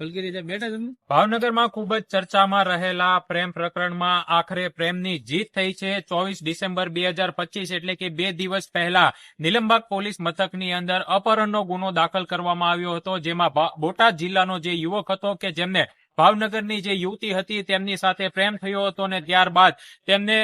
ભાવનગરમાં ખૂબ જ ચર્ચામાં રહેલા પ્રેમ પ્રકરણમાં આખરે પ્રેમની જીત થઈ છે. ચોવીસ ડિસેમ્બર બે હજાર પચીસ એટલે કે બે દિવસ પહેલા નિલંબાગ પોલીસ મથકની અંદર અપહરણનો ગુનો દાખલ કરવામાં આવ્યો હતો, જેમાં બોટાદ જિલ્લાનો જે યુવક હતો કે જેમને ભાવનગરની જે યુવતી હતી તેમની સાથે પ્રેમ થયો હતો અને ત્યારબાદ તેમને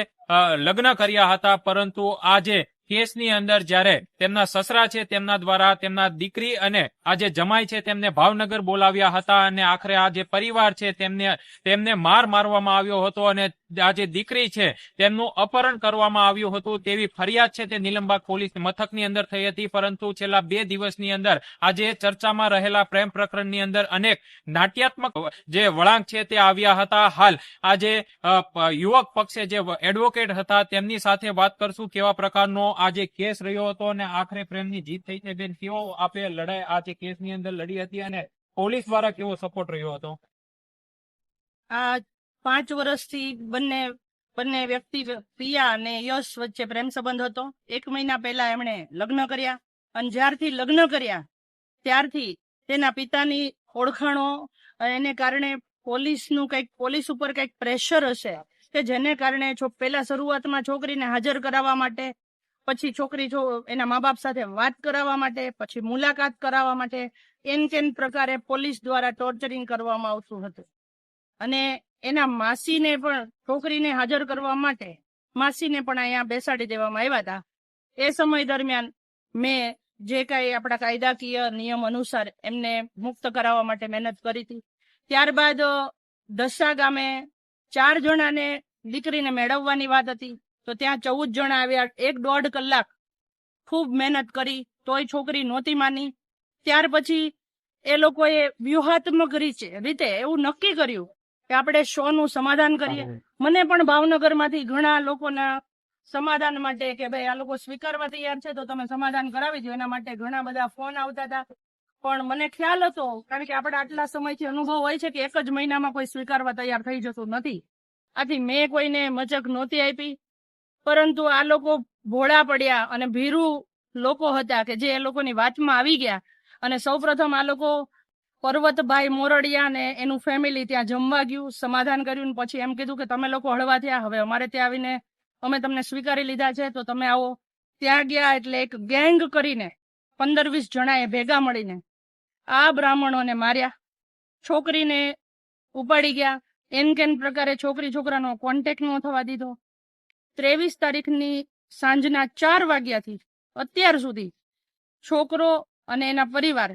લગ્ન કર્યા હતા. પરંતુ આ જે કેસની અંદર જ્યારે તેમના સસરા છે તેમના દ્વારા તેમના દીકરી અને આ જે જમાઈ છે તેમને ભાવનગર બોલાવ્યા હતા અને આખરે આ જે પરિવાર છે તેમને તેમને માર મારવામાં આવ્યો હતો અને આ જે દીકરી છે તેમનું અપહરણ કરવામાં આવ્યું હતું તેવી ફરિયાદ છે તે નિલંબાગ પોલીસ મથકની અંદર થઈ હતી. પરંતુ છેલ્લા બે દિવસની અંદર આજે ચર્ચામાં રહેલા પ્રેમ પ્રકરણની અંદર અનેક નાટ્યાત્મક જે વળાંક છે તે આવ્યા હતા. હાલ આજે યુવક પક્ષે જે એડવોકેટ હતા તેમની સાથે વાત કરશું કેવા પ્રકારનો આ કેસ રહ્યો હતો અને આખરે પ્રેમની જીત થઈ છે. બેન, કેવો આપે લડાઈ આ જે કેસની અંદર લડી હતી અને પોલીસ દ્વારા કેવો સપોર્ટ રહ્યો હતો? આ પાંચ વર્ષથી બંને બંને વ્યક્તિ પ્રિયા અને યશ વચ્ચે પ્રેમ સંબંધ હતો. એક મહિના પહેલા એમણે લગ્ન કર્યા અને જ્યારથી લગ્ન કર્યા, ત્યારથી તેના પિતાની ઓળખાણો એને કારણે પોલીસનું કંઈક, પોલીસ ઉપર કંઈક પ્રેશર હશે કે જેને કારણે પહેલા શરૂઆતમાં છોકરીને હાજર કરાવવા માટે પછી છોકરી જો એના મા બાપ સાથે વાત કરાવવા માટે, પછી મુલાકાત કરાવવા માટે એન કેન પ્રકારે પોલીસ દ્વારા ટોર્ચરિંગ કરવામાં આવતું હતું. અને એના માસીને પણ, છોકરીને હાજર કરવા માટે માસીને પણ અહીંયા બેસાડી દેવામાં આવ્યા હતા. એ સમય દરમિયાન મેં જે કાંઈ આપણા કાયદાકીય નિયમ અનુસાર એમને મુક્ત કરાવવા માટે મહેનત કરી હતી. ત્યારબાદ, દશા ગામે ચાર જણાને દીકરીને મેળવવાની વાત હતી. તો ત્યાં ચૌદ જણા આવ્યા એક દોઢ કલાક. ખૂબ મહેનત કરી તોય છોકરી નહોતી માની. ત્યાર પછી એ લોકોએ વ્યૂહાત્મક રીતે રીતે એવું નક્કી કર્યું કે આપણે શો નું સમાધાન કરીએ. મને પણ ભાવનગરમાંથી ઘણા લોકોના સમાધાન માટે કે ભાઈ આ લોકો સ્વીકારવા તૈયાર છે તો તમે સમાધાન કરાવી દો એના માટે ઘણા બધા ફોન આવતા હતા. પણ મને ખ્યાલ હતો કારણ કે આપણે આટલા સમયથી અનુભવ હોય છે કે એક જ મહિનામાં કોઈ સ્વીકારવા તૈયાર થઈ જતું નથી. આથી મેં કોઈને મચક નહોતી આપી. પરંતુ આ લોકો ભોળા પડ્યા અને ભીરુ લોકો હતા કે જે એ લોકોની વાતમાં આવી ગયા. અને સૌપ્રથમ આ લોકો પર્વતભાઈ મોરડિયા ને એનું ફેમિલી ત્યાં જમવા ગયું, સમાધાન કર્યું પછી એમ કીધું કે તમે લોકો હળવા થયા, હવે અમારે ત્યાં આવીને અમે તમને સ્વીકારી લીધા છે, તો તમે આવો. ત્યાં ગયા એટલે એક ગેંગ કરીને પંદર વીસ જણાએ ભેગા મળીને આ બ્રાહ્મણોને માર્યા. છોકરીને ઉપાડી ગયા. એન કેન પ્રકારે છોકરી છોકરાનો કોન્ટેક્ટ ન થવા દીધો? ત્રેવીસ તારીખની સાંજના ચાર વાગ્યાથી અત્યાર સુધી છોકરો અને એના પરિવાર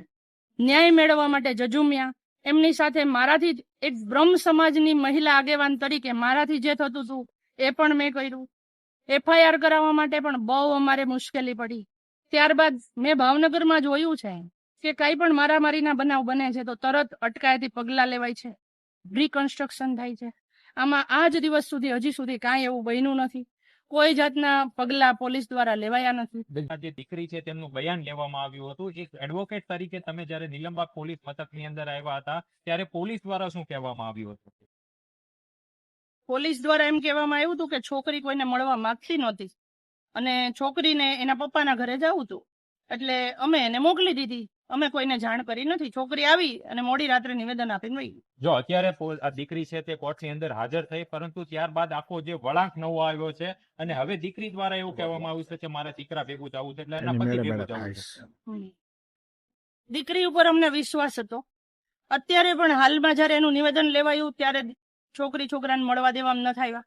ન્યાય મેળવવા માટે જજુમ્યા. એમની સાથે મારાથી એક બ્રહ્મ સમાજની મહિલા આગેવાન તરીકે મારાથી જે થતું હતું એ પણ મેં કર્યું. એફઆઈઆર કરાવવા માટે પણ બહુ અમારે મુશ્કેલી પડી. ત્યારબાદ મેં ભાવનગરમાં જોયું છે કે કાંઈ પણ મારામારીના બનાવ બને છે તો તરત અટકાયતી પગલાં લેવાય છે. રિકન્સ્ટ્રક્શન થાય છે. આમાં આજ દિવસ સુધી હજી સુધી કાંઈ એવું બન્યું નથી. કોઈ જાતના પગલા પોલીસ દ્વારા લેવાયા નથી. જે દીકરી છે તેમનું બયાન લેવામાં આવ્યું હતું. એક એડવોકેટ તરીકે તમે જ્યારે નિલંબાગ પોલીસ મથકની અંદર આવ્યા હતા ત્યારે પોલીસ દ્વારા શું કહેવામાં આવ્યું હતું? પોલીસ દ્વારા એમ કહેવામાં આવ્યું હતું કે છોકરી કોઈને મળવા માંગતી નહોતી. અને છોકરીને એના પપ્પાના ઘરે જવું હતું. એટલે અમે એને મોકલી દીધી. અમે કોઈને જાણ કરી નથી. છોકરી આવી અને મોડી રાત્રે નિવેદન આપીને વહી જો અત્યારે આ દીકરી છે તે કોર્ટની અંદર હાજર થઈ પરંતુ ત્યારબાદ આખો જે વળાંક નવો આવ્યો છે અને હવે દીકરી દ્વારા એવું કહેવામાં આવ્યું છે કે મારા દીકરા ભેગું જવું છે એટલે એના પતિ ભેગું જવું છે. દીકરી ઉપર અમને વિશ્વાસ હતો. અત્યારે પણ હાલમાં જ્યારે એનું નિવેદન લેવાયું ત્યારે છોકરી છોકરાને મળવા દેવામાં ન થાય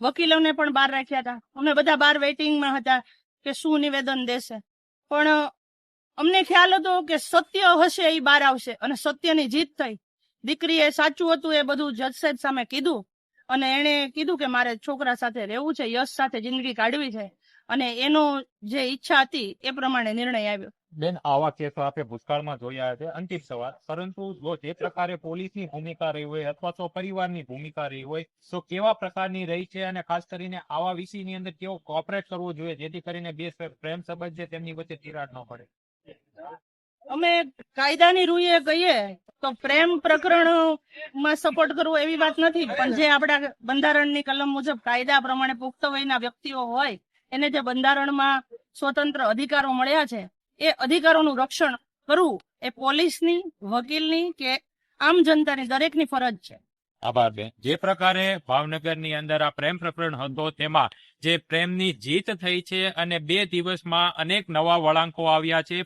વકીલોને પણ બહાર રાખ્યા હતા. અમે બધા બહાર વેઇટિંગમાં હતા કે શું નિવેદન દેશે. પણ અમને ખ્યાલ હતો કે સત્ય હશે એ બહાર આવશે અને સત્યની જીત થઈ. દીકરીએ સાચું હતું એ બધું જજ સાહેબ સામે કીધું અને એણે કીધું કે મારે છોકરા સાથે રહેવું છે, યશ સાથે જિંદગી કાઢવી છે અને એનો જે ઈચ્છા હતી એ પ્રમાણે નિર્ણય આવ્યો. બેન, આવા કેસો આપણે ભૂતકાળમાં જોયા છે અંતિમ સવાલ, પરંતુ જો જે પ્રકારે પોલીસની ભૂમિકા રહી હોય અથવા તો પરિવારની ભૂમિકા રહી હોય, તો કેવા પ્રકારની રહી છે અને ખાસ કરીને આવા વિષયની અંદર કેવો કોઓપરેટ કરવો જોઈએ જેથી કરીને બે પ્રેમ સંબંધ છે, તેમની વચ્ચે તિરાડ ન પડે? અમે કાયદાની રૂએ કહીએ તો પ્રેમ પ્રકરણમાં સપોર્ટ કરવો એવી વાત નથી, પણ જે આપણા બંધારણની કલમ મુજબ કાયદા પ્રમાણે પુખ્ત વયના વ્યક્તિઓ હોય, એને જે બંધારણમાં સ્વતંત્ર અધિકારો મળ્યા છે, એ અધિકારોનું રક્ષણ કરવું એ પોલીસની, વકીલની કે આમ જનતાની દરેકની ફરજ છે. આભાર બેન. જે પ્રકારે ભાવનગરની અંદર આ પ્રેમ પ્રકરણ હતો, તેમાં જે પ્રેમની જીત થઈ છે અને બે દિવસમાં અનેક નવા વળાંકો આવ્યા છે.